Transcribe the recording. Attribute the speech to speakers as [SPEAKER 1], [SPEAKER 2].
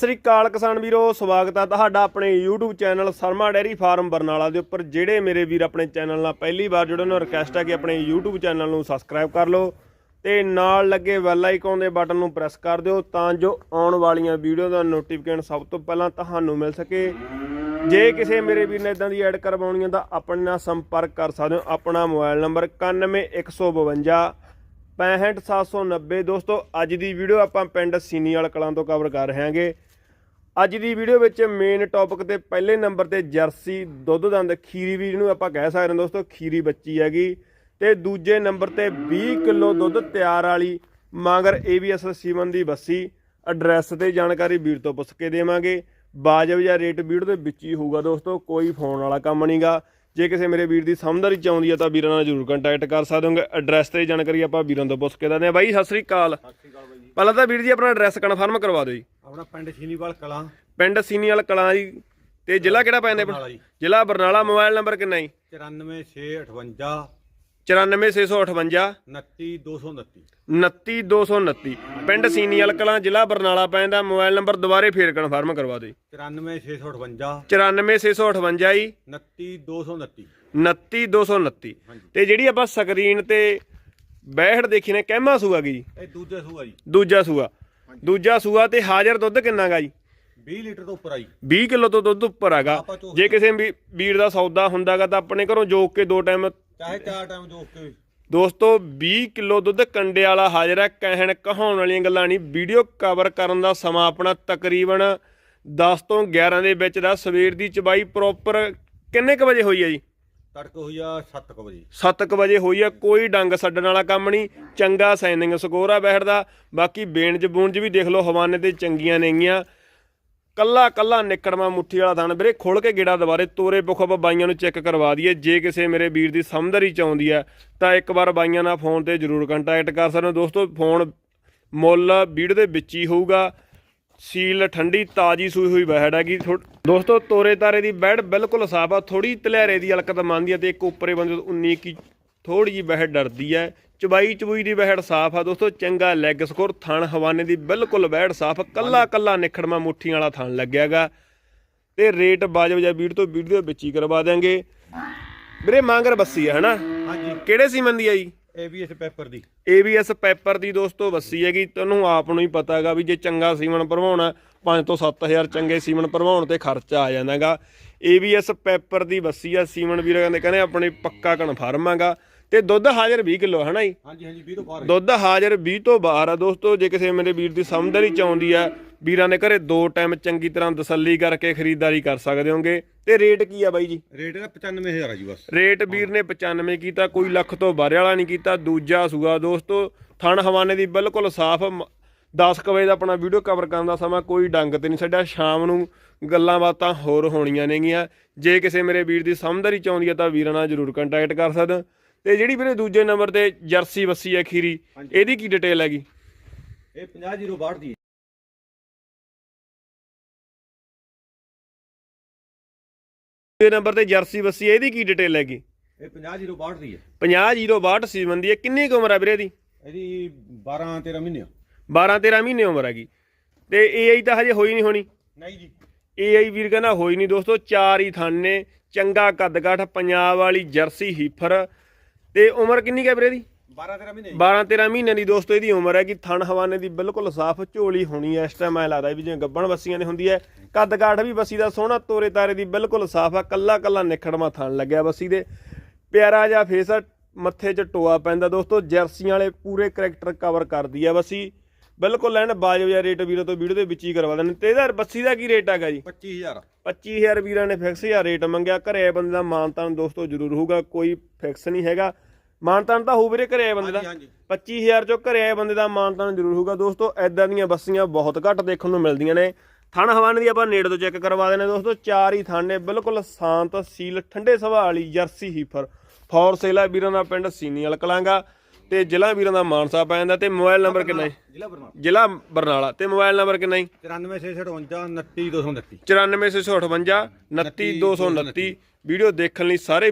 [SPEAKER 1] ਸਤਿ ਸ੍ਰੀ ਅਕਾਲ ਕਿਸਾਨ ਵੀਰੋ, ਸਵਾਗਤ ਹੈ ਤੁਹਾਡਾ ਆਪਣੇ YouTube channel Sharma dairy farm Barnala ਦੇ ਉੱਪਰ, ਜਿਹੜੇ ਮੇਰੇ ਵੀਰ ਆਪਣੇ ਚੈਨਲ ਨਾਲ ਪਹਿਲੀ ਵਾਰ ਜੁੜੇ ਨੇ ਰਿਕਵੈਸਟ ਹੈ ਕਿ ਆਪਣੇ YouTube ਚੈਨਲ ਨੂੰ ਸਬਸਕ੍ਰਾਈਬ ਕਰ ਲਓ ਤੇ ਨਾਲ ਲੱਗੇ ਬੈਲ ਆਈਕਨ ਦੇ ਬਟਨ ਨੂੰ ਪ੍ਰੈਸ ਕਰ ਦਿਓ ਤਾਂ ਜੋ ਆਉਣ ਵਾਲੀਆਂ ਵੀਡੀਓ ਦਾ ਨੋਟੀਫਿਕੇਸ਼ਨ ਸਭ ਤੋਂ ਪਹਿਲਾਂ ਤੁਹਾਨੂੰ ਮਿਲ ਸਕੇ। ਜੇ ਕਿਸੇ ਮੇਰੇ ਵੀਰ ਨੇ ਇਦਾਂ ਦੀ ਐਡ ਕਰਵਾਉਣੀ ਹੈ ਤਾਂ ਆਪਣੇ ਨਾਲ ਸੰਪਰਕ ਕਰ ਸਕਦੇ ਹੋ। ਆਪਣਾ ਮੋਬਾਈਲ ਨੰਬਰ 91152 65790 ਦੋਸਤੋ, ਅੱਜ ਦੀ ਵੀਡੀਓ ਆਪਾਂ ਪਿੰਡ ਸੀਨੀਵਾਲ ਕਲਾਂ ਤੋਂ ਕਵਰ ਕਰ ਰਹੇ ਹਾਂਗੇ ਅੱਜ ਦੀ ਵੀਡੀਓ ਵਿੱਚ ਮੇਨ ਟੌਪਿਕ ਤੇ ਪਹਿਲੇ ਨੰਬਰ ਤੇ ਜਰਸੀ ਦੁੱਧ ਦੰਦ ਖੀਰੀ ਵੀ ਜਿਹਨੂੰ ਆਪਾਂ ਕਹਿ ਸਕਦੇ ਹਾਂ ਦੋਸਤੋ, ਖੀਰੀ ਬੱਚੀ ਹੈਗੀ। ਤੇ ਦੂਜੇ ਨੰਬਰ ਤੇ 20 ਕਿਲੋ ਦੁੱਧ ਤਿਆਰ ਵਾਲੀ, ਮਾਂਗਰ ਏਬੀਐਸ ਸੀਮਨ ਦੀ ਬੱਸੀ। ਐਡਰੈਸ ਤੇ ਜਾਣਕਾਰੀ ਵੀਰ ਤੋਂ ਪੁੱਛ ਕੇ ਦੇਵਾਂਗੇ। ਬਾਜਬ ਜਾਂ ਰੇਟ ਵੀਡੀਓ ਦੇ ਵਿੱਚ ਹੀ ਹੋਊਗਾ ਦੋਸਤੋ, ਕੋਈ ਫੋਨ ਵਾਲਾ ਕੰਮ ਨਹੀਂਗਾ ਜੇ ਕਿਸੇ ਮੇਰੇ ਵੀਰ ਦੀ ਸਮਝਦਾਰੀ 'ਚ ਆਉਂਦੀ ਆ ਤਾਂ ਵੀਰਾਂ ਨਾਲ ਜਰੂਰ ਕੰਟੈਕਟ ਕਰ ਸਕਦੇ ਹੋਗੇ। ਐਡਰੈਸ ਤੇ ਜਾਣਕਾਰੀ ਆਪਾਂ ਵੀਰਾਂ ਤੋਂ ਪੁੱਛ ਕੇ ਦਿੰਦੇ ਆ ਬਾਈ, ਸਤਿ ਸ੍ਰੀ ਅਕਾਲ।
[SPEAKER 2] ਸਤਿ ਸ਼੍ਰੀ ਅਕਾਲ ਬਾਈ
[SPEAKER 1] ਪਹਿਲਾਂ ਤਾਂ ਵੀਰ ਜੀ ਆਪਣਾ ਐਡਰੈਸ ਕਨਫਰਮ ਕਰਵਾ ਦਿਓ ਜੀ।
[SPEAKER 2] ਆਪਣਾ ਪਿੰਡ ਛੀਨੀਵਾਲ ਕਲਾਂ।
[SPEAKER 1] ਪਿੰਡ ਸੀਨੀਵਾਲ ਕਲਾਂ ਜੀ। ਤੇ ਜ਼ਿਲ੍ਹਾ ਕਿਹੜਾ ਪੈਂਦਾ
[SPEAKER 2] ਬਰਨਾਲਾ ਜੀ।
[SPEAKER 1] ਜ਼ਿਲ੍ਹਾ ਬਰਨਾਲਾ ਮੋਬਾਈਲ ਨੰਬਰ ਕਿੰਨਾ ਜੀ?
[SPEAKER 2] 94658
[SPEAKER 1] 94658
[SPEAKER 2] 29229
[SPEAKER 1] 29229 ਪਿੰਡ ਸੀਨੀਵਾਲ ਕਲਾਂ ਜ਼ਿਲ੍ਹਾ ਬਰਨਾਲਾ ਪੈਂਦਾ ਮੋਬਾਈਲ ਨੰਬਰ ਦੁਬਾਰੇ ਫੇਰ ਕਨਫਰਮ ਕਰਵਾ ਦਿਓ ਜੀ।
[SPEAKER 2] 94658
[SPEAKER 1] 94658 ਜੀ।
[SPEAKER 2] 29229
[SPEAKER 1] 29229 ਤੇ ਜਿਹੜੀ ਆਪਾਂ ਸਕਰੀਨ ਤੇ ਬੈਹੜ ਦੇਖੀ ਨੇ ਕਹਿਮਾ ਸੂਆ ਗਈ
[SPEAKER 2] ਇਹ ਦੂਜਾ ਸੂਆ ਜੀ।
[SPEAKER 1] ਦੂਜਾ ਸੂਆ। ਦੂਜਾ ਸੂਆ ਤੇ ਹਾਜ਼ਰ ਦੁੱਧ ਕਿੰਨਾ ਗਾ ਜੀ?
[SPEAKER 2] 20 ਲੀਟਰ ਤੋਂ ਉੱਪਰ ਆਈ
[SPEAKER 1] 20 ਕਿਲੋ ਤੋਂ ਦੁੱਧ ਉੱਪਰ ਹੈਗਾ।
[SPEAKER 2] ਆਪਾਂ
[SPEAKER 1] ਜੇ ਕਿਸੇ ਵੀ- ਵੀਰ ਦਾ ਸੌਦਾ ਹੁੰਦਾਗਾ ਤਾਂ ਆਪਣੇ ਘਰੋਂ ਜੋਕ ਕੇ ਦੋ ਟਾਈਮ
[SPEAKER 2] ਚਾਹੇ ਚਾਰ ਟਾਈਮ ਜੋਕ ਕੇ।
[SPEAKER 1] ਦੋਸਤੋ 20 ਕਿਲੋ ਦੁੱਧ ਕੰਡੇ ਵਾਲਾ ਹਾਜ਼ਰ ਹੈ। ਕਹਿਣ ਕਹਾਉਣ ਵਾਲੀਆਂ ਗੱਲਾਂ ਨਹੀਂ। ਵੀਡੀਓ ਕਵਰ ਕਰਨ ਦਾ ਸਮਾਂ ਆਪਣਾ ਤਕਰੀਬਨ 10 ਤੋਂ 11 ਦੇ ਵਿੱਚ ਦਾ। ਸਵੇਰ ਦੀ ਚਬਾਈ ਪ੍ਰੋਪਰ ਕਿੰਨੇ ਕ ਵਜੇ ਹੋਈ ਹੈ ਜੀ?
[SPEAKER 2] ਤੜਕ ਹੋਈ ਆ 7 ਵਜੇ।
[SPEAKER 1] 7 ਵਜੇ ਹੋਈ ਆ, ਕੋਈ ਡੰਗ ਛੱਡਣ ਵਾਲਾ ਕੰਮ ਨਹੀਂ, ਚੰਗਾ ਸਾਈਨਿੰਗ ਸਕੋਰ ਆ ਬੈਠਦਾ, ਬਾਕੀ ਬੇਣਜ ਬੂਣਜ ਵੀ ਦੇਖ ਲਓ, ਹਵਾਨੇ ਤੇ ਚੰਗੀਆਂ ਨੇਗੀਆਂ ਕੱਲਾ ਕੱਲਾ ਨਿਕੜਵਾ ਮੁੱਠੀ ਵਾਲਾ ਥਣ ਵੀਰੇ ਖੁੱਲ ਕੇ ਗੇੜਾ ਦੁਬਾਰੇ ਤੋਰੇ ਪੁੱਖ ਬਾਈਆਂ ਨੂੰ ਚੈੱਕ ਕਰਵਾ ਦਈਏ, ਜੇ ਕਿਸੇ ਮੇਰੇ ਵੀਰ ਦੀ ਸਮਝਦਾਰੀ ਆਉਂਦੀ ਹੈ ਤਾਂ ਇੱਕ ਵਾਰ ਬਾਈਆਂ ਨਾਲ ਫੋਨ ਤੇ ਜ਼ਰੂਰ ਕੰਟੈਕਟ ਕਰ ਸਕਦੇ ਹੋ। ਦੋਸਤੋ, ਫੋਨ ਮੁੱਲ ਵੀਡੀਓ ਦੇ ਵਿੱਚ ਹੀ ਹੋਊਗਾ। ਸੀਲ ਠੰਡੀ ਤਾਜੀ ਸੂਈ ਹੋਈ ਬੈੜ ਹੈਗੀ। ਦੋਸਤੋ ਤੋਰੇ ਤਾਰੇ ਦੀ ਬੈੜ ਬਿਲਕੁਲ ਸਾਫ਼ ਆ ਥੋੜੀ ਤਲਿਆਰੇ ਦੀ ਹਲਕਤ ਮੰਨਦੀ ਆ ਤੇ ਇੱਕ ਉੱਪਰੇ ਬੰਦੇ ਤੋਂ 19 ਕੀ ਥੋੜੀ ਜੀ ਬਹਿੜ ਡਰਦੀ ਹੈ ਚਬਾਈ ਚਬੂਈ ਦੀ ਬਹਿੜ ਸਾਫ਼ ਆ ਦੋਸਤੋ ਚੰਗਾ ਲੈਗ ਸਕੋਰ ਥਣ ਹਵਾਨੇ ਦੀ ਬਿਲਕੁਲ ਬਹਿੜ ਸਾਫ਼ ਕੱਲਾ ਕੱਲਾ ਨਿਖੜਮਾ ਮੁੱਠੀ ਵਾਲਾ ਥਣ ਲੱਗਿਆਗਾ ਤੇ ਰੇਟ ਬਾਜਬ ਜਾਂ ਵੀਡ ਤੋਂ ਵੀਡੀਓ ਵਿੱਚ ਹੀ ਕਰਵਾ ਦਿਆਂਗੇ। ਵੀਰੇ ਮੰਗਰ ਬੱਸੀ ਹੈ ਹਨਾ?
[SPEAKER 2] ਹਾਂਜੀ।
[SPEAKER 1] ਕਿਹੜੇ ਸੀਮਨ ਦੀ ਆ ਜੀ?
[SPEAKER 2] ਏਬੀਐਸ ਪੇਪਰ ਦੀ।
[SPEAKER 1] ABS ਪੈਪਰ ਦੀ ਦੋਸਤੋ ਬੱਸੀ ਹੈਗੀ। ਤੁਹਾਨੂੰ ਆਪ ਨੂੰ ਹੀ ਪਤਾ ਹੈਗਾ ਵੀ ਜੇ ਚੰਗਾ ਸੀਮਨ ਭਰਵਾਉਣਾ 5 ਤੋਂ 7000 ਚੰਗੇ ਸੀਮਨ ਭਰਵਾਉਣ ਤੇ ਖਰਚਾ ਆ ਜਾਂਦਾਗਾ ABS ਪੈਪਰ ਦੀ ਬੱਸੀ ਆ ਸੀਮਨ ਵੀਰ ਕਹਿੰਦੇ ਕਹਿੰਦੇ ਆਪਣੇ ਪੱਕਾ ਕਨਫਰਮ ਹੈਗਾ। ਤੇ ਦੁੱਧ ਹਾਜ਼ਰ 20 ਕਿਲੋ ਹਨਾ ਜੀ?
[SPEAKER 2] ਹਾਂਜੀ ਹਾਂਜੀ 20 ਤੋਂ ਬਾਹਰ
[SPEAKER 1] ਦੁੱਧ ਹਾਜ਼ਰ 20 ਤੋਂ ਬਾਹਰ ਆ ਦੋਸਤੋ। ਜੇ ਕਿਸੇ ਮੇਰੇ ਵੀਰ ਦੀ ਸਮਝਦਾਰੀ ਚਾਹੁੰਦੀ ਆ ਵੀਰਾਂ ਦੇ ਘਰੇ ਦੋ ਟਾਈਮ ਚੰਗੀ ਤਰ੍ਹਾਂ ਤਸੱਲੀ ਕਰਕੇ ਖਰੀਦਦਾਰੀ ਕਰ ਸਕਦੇ ਹੋਗੇ। ਤੇ ਰੇਟ ਕੀ ਆ ਬਾਈ ਜੀ?
[SPEAKER 2] ਰੇਟ ਇਹਦਾ 95000 ਆ ਜੀ ਬਸ।
[SPEAKER 1] ਰੇਟ ਵੀਰ ਨੇ 95 ਕੀਤਾ ਕੋਈ ਲੱਖ ਤੋਂ ਬਾਰੇ ਵਾਲਾ ਨਹੀਂ ਕੀਤਾ। ਦੂਜਾ ਸੂਆ ਦੋਸਤੋ ਥਣ ਹਵਾਨੇ ਦੀ ਬਿਲਕੁਲ ਸਾਫ਼ 10 ਵਜੇ ਦਾ ਆਪਣਾ ਵੀਡੀਓ ਕਵਰ ਕਰਨ ਦਾ ਸਮਾਂ ਕੋਈ ਡੰਗ ਤੇ ਨਹੀਂ ਛੱਡਿਆ। ਸ਼ਾਮ ਨੂੰ ਗੱਲਾਂ ਬਾਤਾਂ ਹੋਰ ਹੋਣੀਆਂ ਨੇਗੀਆਂ। ਜੇ ਕਿਸੇ ਮੇਰੇ ਵੀਰ ਦੀ ਸਮਝਦਾਰੀ ਚਾਹੁੰਦੀ ਹੈ ਤਾਂ ਵੀਰਾਂ ਨਾਲ ਜਰੂਰ ਕੰਟੈਕਟ ਕਰ ਸਕਦਾ। ਤੇ ਜਿਹੜੀ ਵੀਰੇ ਦੂਜੇ ਨੰਬਰ ਤੇ ਜਰਸੀ ਬੱਸੀ ਹੈ ਖੀਰੀ ਇਹਦੀ ਕੀ ਡਿਟੇਲ ਹੈਗੀ?
[SPEAKER 2] ਇਹ 50062 ਦੀ
[SPEAKER 1] ਦੂਜੇ ਨੰਬਰ ਤੇ ਜਰਸੀ ਬੱਸੀ ਹੈ, ਇਹਦੀ ਕੀ ਡਿਟੇਲ ਹੈਗੀ?
[SPEAKER 2] ਇਹ 50062 ਦੀ ਹੈ।
[SPEAKER 1] 50 ਸੀਮਨ ਦੀ ਹੈ ਕਿੰਨੀ ਕੁ ਉਮਰ ਹੈ ਵੀਰੇ ਦੀ
[SPEAKER 2] ਇਹਦੀ 12 13 ਮਹੀਨੇ
[SPEAKER 1] 12 13 ਮਹੀਨੇ ਉਮਰ ਹੈਗੀ। ਤੇ ਏਆਈ ਤਾਂ ਹਜੇ ਹੋਈ ਨਹੀਂ ਹੋਣੀ।
[SPEAKER 2] ਨਹੀਂ ਜੀ।
[SPEAKER 1] ਏਆਈ ਵੀਰ ਕਹਿੰਦਾ ਹੋਈ ਨਹੀਂ ਦੋਸਤੋ ਚਾਰ ਹੀ ਥਣ ਨੇ ਚੰਗਾ ਕੱਦ-ਕਾਠ ਪੰਜਾਬ ਵਾਲੀ ਜਰਸੀ ਹੀਫਰ। ਤੇ ਉਮਰ ਕਿੰਨੀ ਕੁ ਹੈ ਵੀਰੇ ਦੀ
[SPEAKER 2] 12 13 ਮਹੀਨੇ
[SPEAKER 1] 12 13 ਮਹੀਨੇ ਦੀ ਦੋਸਤੋ ਇਹਦੀ ਉਮਰ ਹੈ ਕਿ ਥਣ ਹਵਾਨੇ ਦੀ ਬਿਲਕੁਲ ਸਾਫ਼ ਝੋਲੀ ਹੋਣੀ ਹੈ। ਇਸ ਟਾਈਮ ਐ ਲੱਗਦਾ ਵੀ ਜਿਵੇਂ ਗੱਬਣ ਬੱਸੀਆਂ ਨੇ ਹੁੰਦੀ ਹੈ। ਕੱਦ-ਕਾਠ ਵੀ ਬੱਸੀ ਦਾ ਸੋਹਣਾ ਤੋਰੇ ਤਾਰੇ ਦੀ ਬਿਲਕੁਲ ਸਾਫ਼ ਆ। ਕੱਲਾ ਕੱਲਾ ਨਿਖੜਵਾ ਥਣ ਲੱਗਿਆ ਬੱਸੀ ਦੇ। ਪਿਆਰਾ ਜਿਹਾ ਫੇਸ ਆ ਮੱਥੇ 'ਚ ਟੋਆ ਪੈਂਦਾ ਦੋਸਤੋ। ਜਰਸੀਆਂ ਵਾਲੇ ਪੂਰੇ ਕਰੈਕਟਰ ਕਵਰ ਕਰਦੀ ਆ ਬੱਸੀ ਬਿਲਕੁਲ ਲੈਣ ਬਾਜੋ ਜਿਹਾ ਰੇਟ ਵੀਰੋ ਤੋਂ ਵੀਡੀਓ ਦੇ ਵਿੱਚ ਹੀ ਕਰਵਾ ਦੇਣ ਤੇ ਇਹਦਾ ਬੱਸੀ ਦਾ ਕੀ ਰੇਟ ਹੈਗਾ ਜੀ?
[SPEAKER 2] 25000
[SPEAKER 1] 25000 ਵੀਰਾਂ ਨੇ ਫਿਕਸ ਜਿਹਾ ਰੇਟ ਮੰਗਿਆ। ਘਰੇ ਬੰਦੇ ਦਾ ਮਾਨਤਾਨ ਦੋਸਤੋ ਜ਼ਰੂਰ ਹੋਊਗਾ। ਕੋਈ ਫਿਕਸ ਨਹੀਂ ਹੈਗਾ। ਮਾਨਤਾਨ ਤਾਂ ਹੋਊ ਵੀਰੇ ਘਰੇ ਆਏ ਬੰਦੇ ਦਾ।
[SPEAKER 2] ਹਾਂਜੀ
[SPEAKER 1] 25000 ਚੋਂ ਘਰੇ ਆਏ ਬੰਦੇ ਦਾ ਮਾਨਤਾਨ ਜ਼ਰੂਰ ਹੋਊਗਾ। ਦੋਸਤੋ ਐਦਾਂ ਦੀਆਂ ਬੱਸੀਆਂ ਬਹੁਤ ਘੱਟ ਦੇਖਣ ਨੂੰ ਮਿਲਦੀਆਂ ਨੇ। ਥਣ ਹਵਾਨੇ ਦੀ ਆਪਾਂ ਨੇੜੇ ਤੋਂ ਚੈੱਕ ਕਰਵਾ ਦੇਣੇ ਦੋਸਤੋ। ਚਾਰ ਹੀ ਥਣ ਨੇ ਬਿਲਕੁਲ ਸ਼ਾਂਤ ਸੀਲ ਠੰਡੇ ਸੁਭਾਅ ਵਾਲੀ ਜਰਸੀ ਹੀਫਰ। ਫੌਰ ਸੇਲਾ ਵੀਰਾਂ ਦਾ ਪਿੰਡ ਸੀਨੀਵਾਲ ਕਲਾਂਗਾ ਤੇ ਜ਼ਿਲ੍ਹਾ ਵੀਰਾਂ ਦਾ ਮਾਨਸਾ ਪੈ ਜਾਂਦਾ ਤੇ ਮੋਬਾਈਲ ਨੰਬਰ ਕਿੰਨਾ ਹੈ
[SPEAKER 2] ਜ਼ਿਲ੍ਹਾ ਬਰਨਾਲਾ।
[SPEAKER 1] ਜ਼ਿਲ੍ਹਾ ਬਰਨਾਲਾ। ਤੇ ਮੋਬਾਈਲ ਨੰਬਰ ਕਿੰਨਾ ਹੈ
[SPEAKER 2] 94658 29229
[SPEAKER 1] 94658 29229 ਵੀਡੀਓ ਦੇਖਣ ਲਈ ਸਾਰੇ